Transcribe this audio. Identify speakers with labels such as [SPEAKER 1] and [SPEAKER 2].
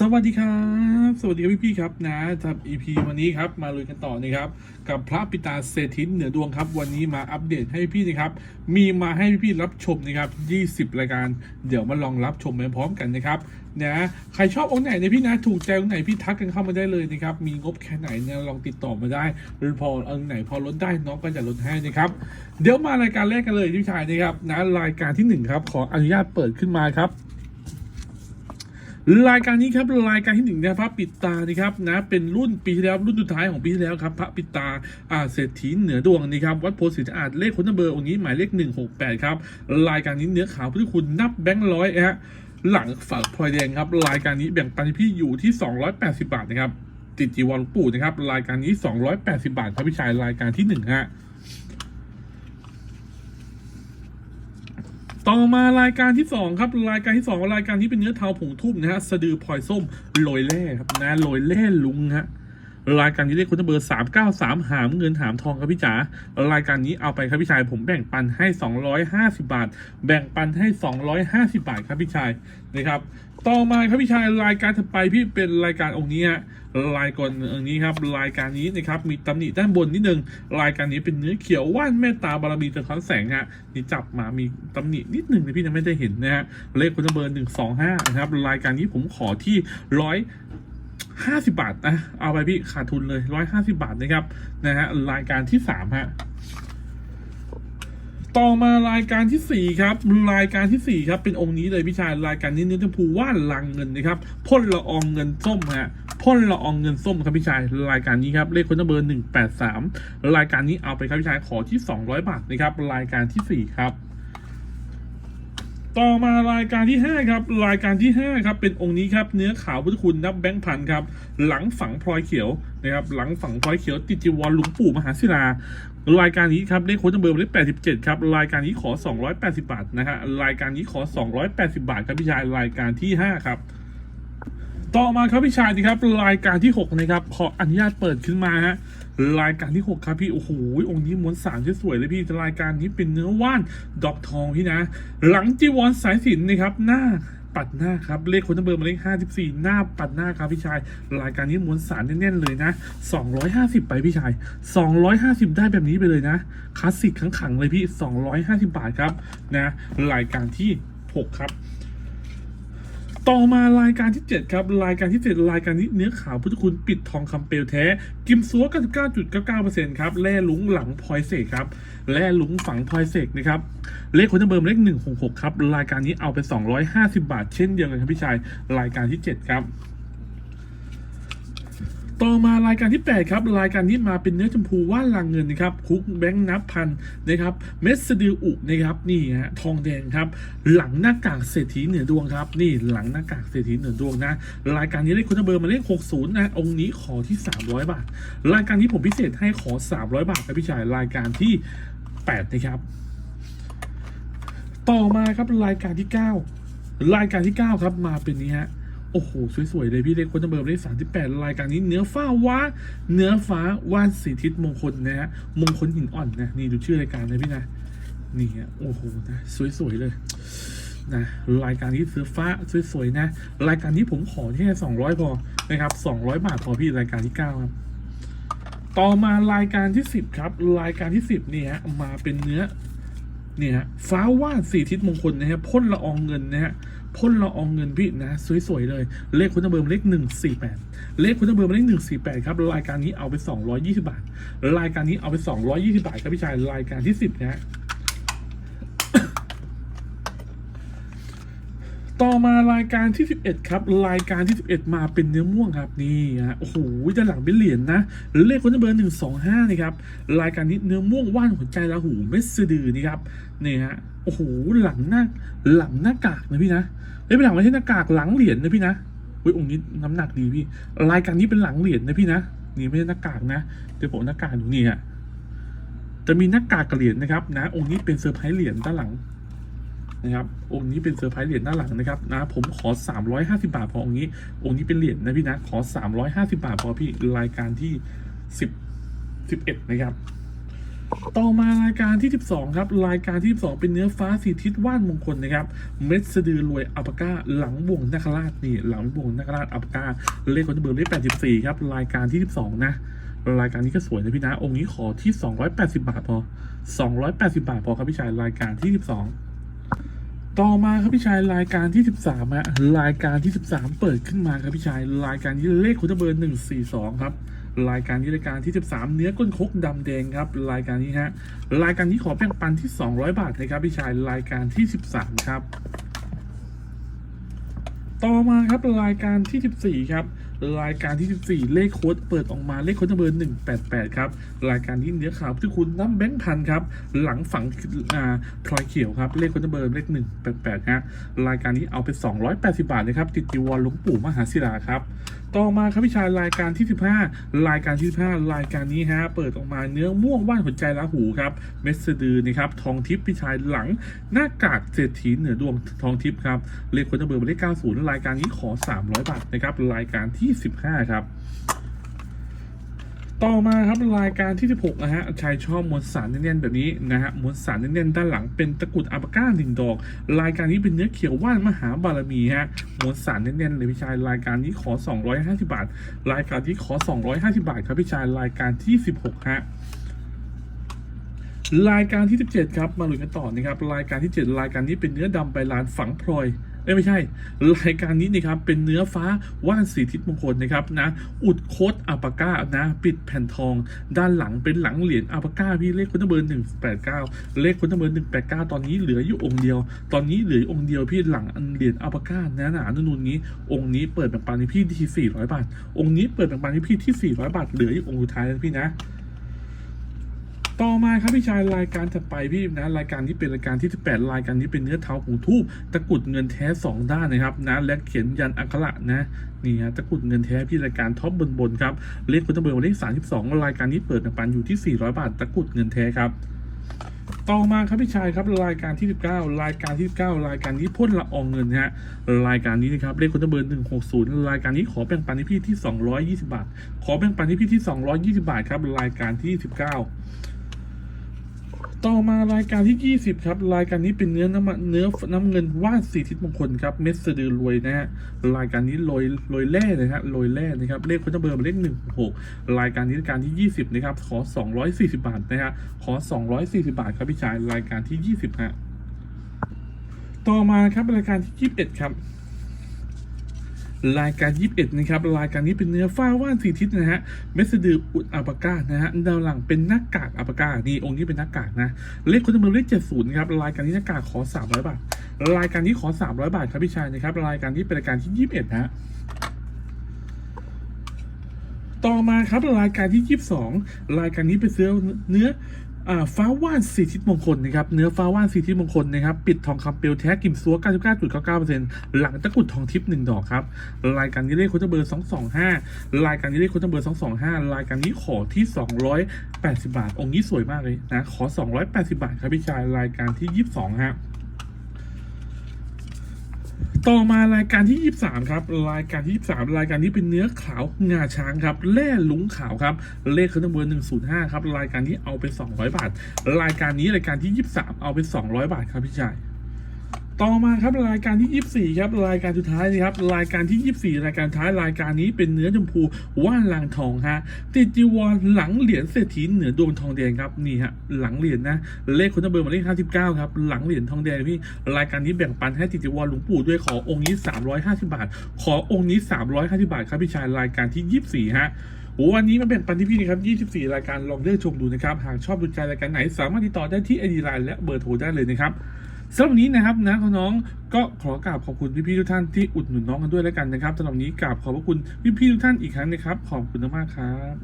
[SPEAKER 1] สวัสดีครับ สวัสดีพี่พี่ๆครับนะครับ EP วันนี้ครับมาลุยกันต่อนะครับ กับพระปิตาเศรษฐินเหนือดวงครับ วันนี้มาอัปเดตให้พี่นะครับ มีมาให้พี่ๆรับชมนะครับ 20 รายการ เดี๋ยวมาลองรับชมไปพร้อมกันนะครับนะใครชอบองค์ไหนเนี่ยพี่นะถูกใจองค์ไหนพี่ทักกันเข้ามาได้เลยนะครับ มีงบแค่ไหนเนี่ยลองติดต่อมาได้ หรือพอองค์ไหนพอลดได้น้องก็จะลดให้นะครับ เดี๋ยวมารายการแรกกันเลยพี่ชายนะครับนะรายการที่หนึ่งครับขออนุญาตเปิดขึ้นมาครับ รายการนี้ครับรายการที่หนึ่งนะพระปิดตานะครับนะเป็นรุ่นปีที่แล้วรุ่นสุดท้ายของปีที่แล้วครับพระปิดตาอ่าเศรษฐีเหนือดวงนะครับวัดโพธิ์ศรีสะอาดเลขคนเบอร์องค์นี้หมายเลขหนึ่งหกแปดครับรายการนี้เนื้อขาวพุทธคุณนับแบงค์ร้อยฮะหลังฝักพลอยแดงครับรายการนี้แบ่งปันพี่อยู่ที่ 280 บาทนะครับติดจีวรหลปู่นะครับรายการนี้ 280 บาทครับพี่ชายรายการที่หนึ่งฮะ ต่อมารายการที่สองครับ รายการที่สองรายการที่เป็นเนื้อเทาผงทุ่มนะฮะสะดือพลอยส้มโรยแร่ครับนะโรยแร่ลุงฮะ รายการนี้เลขคุณเบอร์สามเก้าสามหามเงินหามทองครับพี่จ๋ารายการนี้เอาไปครับพี่ชาย ผมแบ่งปันให้สองร้อยห้าสิบาท แบ่งปันให้สองร้อยห้าสิบาทครับพี่ชายนะครับ ต่อมาครับพี่ชายรายการถัดไปพี่เป็นรายการองค์นี้ฮะรายการองนี้ครับรายการนี้นะครับมีตำหนิด้านบนนิดนึงรายการนี้เป็นเนื้อเขียวว่านเมตตาบารมีสะท้อนแสงฮะนี่จับมามีตำหนินิดนึงนะพี่ยังไม่ได้เห็นนะฮะเลขคุณเบอร์หนึ่งสองห้านะครับรายการนี้ผมขอที่ร้อย ห้าสิบาทนะ เอาไปพี่ขาดทุนเลยร้อยห้าสิบาทนะครับนะฮะรายการที่สามฮะต่อมารายการที่สี่ครับ รายการที่สี่ครับ เป็นองค์นี้เลยพี่ชายรายการนี้เนื้อชมพูว่านลังเงินนะครับพ่นละอองเงินส้มฮะพ่นละอองเงินส้มครับพี่ชายรายการนี้ครับเลขคนเบอร์หนึ่งแปดสามรายการนี้เอาไปครับพี่ชายขอที่สองร้อยบาทนะครับรายการที่สี่ครับ ต่อมารายการที่ 5 ครับ รายการที่ 5 ครับ เป็นองค์นี้ครับ เนื้อขาวพุทธคุณนับแบงค์พันครับ หลังฝังพลอยเขียวนะครับ หลังฝังพลอยเขียว ติจีวรหลวงปู่มหาศิลา รายการนี้ครับเลขโค้ดจำเบอร์เลข87 ครับ รายการนี้ขอ 280 บาทนะฮะ รายการนี้ขอ 280 บาทครับพี่ชาย รายการที่ 5 ครับต่อมาครับพี่ชายนะครับรายการที่ 6 นะครับ ขออนุญาตเปิดขึ้นมาฮะ รายการที่ 6 ครับพี่ โอ้โห องค์นี้ม้วนสามสวยเลยพี่รายการนี้เป็นเนื้อว่านดอกทองพี่นะ หลังจีวรสายสินนะครับ หน้าปัดหน้าครับ เลขคนเบอร์มาเลข54 หน้าปัดหน้าครับพี่ชาย รายการนี้ม้วนสารแน่นๆเลยนะ 250 ไปพี่ชาย 250 ได้แบบนี้ไปเลยนะ คลาสสิกขังๆเลยพี่ 250 บาทครับนะ รายการที่ 6 ครับ ต่อมารายการที่ 7 ครับ รายการที่ 7 รายการนี้เนื้อขาวพุทธคุณปิดทองคำเปลวแท้ กิมซัว 99.99%ครับแร่ลุงหลังพลอยเสกครับแร่ลุงฝังพลอยเสกนะครับเลขคนเบอร์เลข166ครับรายการนี้เอาไป 250 บาท เช่นเดียวกันครับพี่ชายรายการที่ 7 ครับ ต่อมารายการที่ 8 ครับ รายการนี้มาเป็นเนื้อชมพูว่านลางเงินนะครับคุกแบงค์นับพันนะครับเม็ดสะดืออุนะครับนี่ฮะทองแดงครับ หลังหน้ากากเศรษฐีเหนือดวงครับ นี่หลังหน้ากากเศรษฐีเหนือดวงนะ รายการนี้เลขคุณเบอร์มาเลข60นะองค์นี้ขอที่ 300 บาท รายการที่ผมพิเศษให้ขอ 300 บาทครับพี่ชายรายการที่ 8 นะครับ ต่อมาครับรายการที่ 9 รายการที่ 9 ครับมาเป็นนี้ฮะ โอ้โห สวยๆเลยพี่เล็กคนเบอร์เลขสามสิบแปดรายการนี้เนื้อฟ้าว้าเนื้อฟ้าว่านสีทิศมงคลนะฮะมงคลหินอ่อนนะนี่ดูชื่อรายการนะพี่นะนี่ฮะโอ้โหนะสวยๆเลยนะรายการนี้เสื้อฟ้าสวยๆนะ รายการนี้ผมขอแค่สองร้อยพอนะครับสองร้อยบาทพอพี่รายการที่เก้าครับต่อมารายการที่สิบครับ รายการที่สิบเนี่ยฮะมาเป็นเนื้อเนี่ยฮะฟ้าว่านสี่ทิศมงคลนะฮะพ่นละอองเงินนะฮะ พ่นละอองเงินพี่นะ สวยๆเลย เลขคุณเบอร์เลขหนึ่งสี่แปดเลขคุณเบอร์เลขหนึ่งสี่แปดครับรายการนี้เอาไปสองร้อยยี่สิบาท รายการนี้เอาไปสองร้อยี่สิบาทครับพี่ชายรายการที่สิบนะฮะ ต่อมารายการที่ 11 ครับ รายการที่ 11 มาเป็นเนื้อม่วงครับนี่ฮะโอ้โหด้านหลังเป็นเหรียญนะเลขคนเบอร์หนึ่งสองห้านี่ครับรายการนี้เนื้อม่วงว่านหัวใจละหูเม็ดสะดือนี่ครับนี่ฮะโอ้โหหลังหน้าหลังหน้ากากนะพี่นะเอ้ยเป็นหลังไม่ใช่หน้ากากหลังเหรียญนะพี่นะเฮ้ยองค์นี้น้ำหนักดีพี่รายการนี้เป็นหลังเหรียญนะพี่นะนี่ไม่ใช่หน้ากากนะเดี๋ยวผมหน้ากากดูนี่ฮะจะมีหน้ากากกับเหรียญนะครับนะองค์นี้เป็นเซอร์ไพรส์เหรียญด้านหลัง นะครับองค์นี้เป็นเซอร์ไพรส์เหรียญหน้าหลังนะครับนะผมขอ 350 บาทพอองค์นี้ องค์นี้เป็นเหรียญนะพี่นะขอ 350 บาทพอพี่รายการที่ 10 11 นะครับ ต่อมารายการที่ 12 ครับ รายการที่ 12 เป็นเนื้อฟ้าสีทิศว่านมงคลนะครับ เม็ดสะดือรวยอัปปาก้า หลังบ่วงนาคราชนี่ หลังบ่วงนาคราชอัปปาก้า เลขคนเบอร์เลข84 ครับ รายการที่ 12 นะรายการนี้ก็สวยนะพี่นะ องค์นี้ขอที่ 280 บาทพอ 280 บาทพอครับพี่ชาย รายการที่ 12 ต่อมาครับพี่ชายรายการที่ 13ฮะรายการที่ 13 เปิดขึ้นมาครับพี่ชายรายการนี้เลขคนเบอร์142 ครับ รายการนี้รายการที่ 13 เนื้อก้นคกดำแดงครับ รายการนี้ฮะรายการนี้ขอแบ่งปันที่ 200 บาทนะครับพี่ชายรายการที่ 13 ครับ ต่อมาครับรายการที่ 14 ครับ รายการที่ 14 เลขโค้ดเปิดออกมาเลขโค้ดเบอร์ 188 ครับ รายการนี้เนื้อขาวที่คุณน้ำแบงค์พันครับ หลังฝังอ่าพลอยเขียวครับ เลขโค้ดเบอร์เลข 188 ฮะ รายการนี้เอาไป 280 บาทนะครับติดจีวรหลวงปู่มหาศิลาครับ ต่อมาครับพี่ชายรายการที่ 15 รายการที่ 15 รายการนี้ฮะเปิดออกมาเนื้อม่วงว่านหัวใจละหูครับเมสเดือนะครับทองทิพย์พี่ชายหลังหน้ากากเศรษฐีเหนือดวงทองทิพย์ครับเลขคนเบอร์หมายเลข90รายการนี้ขอ 300 บาทนะครับรายการที่ 15 ครับ ต่อมาครับรายการที่ 16นะฮะชายชอบมวลสารแน่นๆแบบนี้นะฮะมวลสารแน่นๆด้านหลังเป็นตะกรุดอัปปาก้าหนึ่งดอก รายการนี้เป็นเนื้อเขียวว่านมหาบารมีฮะมวลสารแน่นๆเลยพี่ชายรายการนี้ขอ 250 บาท รายการที่ขอ 250 บาทครับพี่ชายรายการที่ 16ฮะรายการที่ 17 ครับ มาลุ้นกันต่อนะครับ รายการที่ 7 รายการนี้เป็นเนื้อดำใบลานฝังพลอย ไม่ใช่ รายการนี้นะครับเป็นเนื้อฟ้าว่านสีทิศมงคลนะครับนะอุดโคดอัปปาก้านะปิดแผ่นทอง ด้านหลังเป็นหลังเหรียญอัปปาก้าพี่เลขคนเบอร์189เก้าเลขคนเบอร์189ตอนนี้เหลืออยู่องค์เดียว ตอนนี้เหลืออยู่องค์เดียวพี่หลังอันเหรียญอัปปาก้านะหนานุ่นนี้ องค์นี้เปิดแบ่งปันให้พี่ที่400บาท องค์นี้เปิดแบ่งปันให้พี่ที่400บาทเหลืออยู่องค์สุดท้ายแล้วพี่นะ ต่อมาครับพี่ชายรายการถัดไปพี่นะรายการที่เป็นรายการที่ 18 รายการนี้เป็นเนื้อเท้าของทูบตะกุดเงินแท้ 2 ด้านนะครับนะและเขียนยันอักขระนะนี่ฮะตะกุดเงินแท้พี่รายการท็อปบนบนครับเลขคุณตำเบอร์เลข32 รายการนี้เปิดปันอยู่ที่ 400 บาทตะกุดเงินแท้ครับต่อมาครับพี่ชายครับรายการที่ 19 รายการที่ 19 รายการนี้พ่นละอองเงินฮะรายการนี้นะครับเลขคนเบอร์160 รายการนี้ขอแบ่งปันให้พี่ที่ 220 บาท ขอแบ่งปันให้พี่ที่ 220 บาทครับรายการที่ 19 ต่อมารายการที่ 20 ครับ รายการนี้เป็นเนื้อน้ำเนื้อน้ำเงินว่านสีทิศมงคลครับ เม็ดสะดือรวยนะฮะ รายการนี้โรยโรยแร่นะฮะโรยแร่นะครับ เลขคนเบอร์เลขหนึ่งหกรายการนี้รายการที่ 20 นะครับ ขอ 240 บาทนะฮะ ขอ 240 บาทครับพี่ชาย รายการที่ 20ฮะ ต่อมาครับรายการที่ 21 ครับ รายการ 21 นะครับ รายการนี้เป็นเนื้อฟ้าว่านสีทิศนะฮะ เมสะดืออุดอัปาก้านะฮะดาวหลังเป็นหน้ากากอัปาก้านี่องค์นี้เป็นหน้ากากนะ เลขคนจำนวนเลข70ครับ รายการนี้หน้ากากขอ 300 บาท รายการนี้ขอ 300 บาทครับพี่ชายนะครับ รายการนี้เป็นรายการที่ 21ฮะต่อมาครับรายการที่ 22 รายการนี้เป็นเสื้อเนื้อ ฟ้าว่านสีทิศมงคลนะครับเนื้อฟ้าว่านสีทิศมงคลนะครับปิดทองคำเปลวแท้กิมซัว 99.99%หลังตะกุดทองทิพย์1ดอกครับรายการนี้เลขโค้ชเบอร์ 225 รายการนี้เลขโค้ชเบอร์ 225 รายการนี้ขอที่ 280 บาท องค์นี้สวยมากเลยนะขอ 280 บาทครับพี่ชายรายการที่ 22ฮะ ต่อมารายการที่ 23 ครับ รายการที่ 23 รายการนี้เป็นเนื้อขาวงาช้างครับแร่ลุงขาวครับ เลขเครื่องเบอร์105 ครับ รายการนี้เอาไป 200 บาท รายการนี้รายการที่ 23 เอาไป 200 บาทครับพี่ชาย ต่อมาครับรายการที่ 24 ครับรายการสุดท้ายนะครับรายการที่ 24 รายการท้ายรายการนี้เป็นเนื้อชมพูว่านลางทองฮะติดจีวรหลังเหรียญเศรษฐีเหนือดวงทองแดงครับนี่ฮะหลังเหรียญนะเลขคนเบอร์หมายเลข 59 ครับหลังเหรียญทองแดงพี่รายการนี้แบ่งปันให้ติดจีวรหลวงปู่ด้วยขอองค์นี้ 350 บาท ขอองค์นี้ 350 บาทครับพี่ชายรายการที่ 24 ฮะวันนี้มาแบ่งปันที่พี่นะครับ 24 รายการลองเลือกชมดูนะครับ หากชอบดูใจรายการไหน สามารถติดต่อได้ที่ไอดีไลน์และเบอร์โทรได้เลยนะครับ สำหรับนี้นะครับนะน้องก็ขอกราบขอบคุณพี่ๆทุกท่านที่อุดหนุนน้องกันด้วยแล้วกันนะครับสำหรับนี้กราบขอบพระคุณพี่ๆทุกท่านอีกครั้งนะครับขอบคุณมากครับ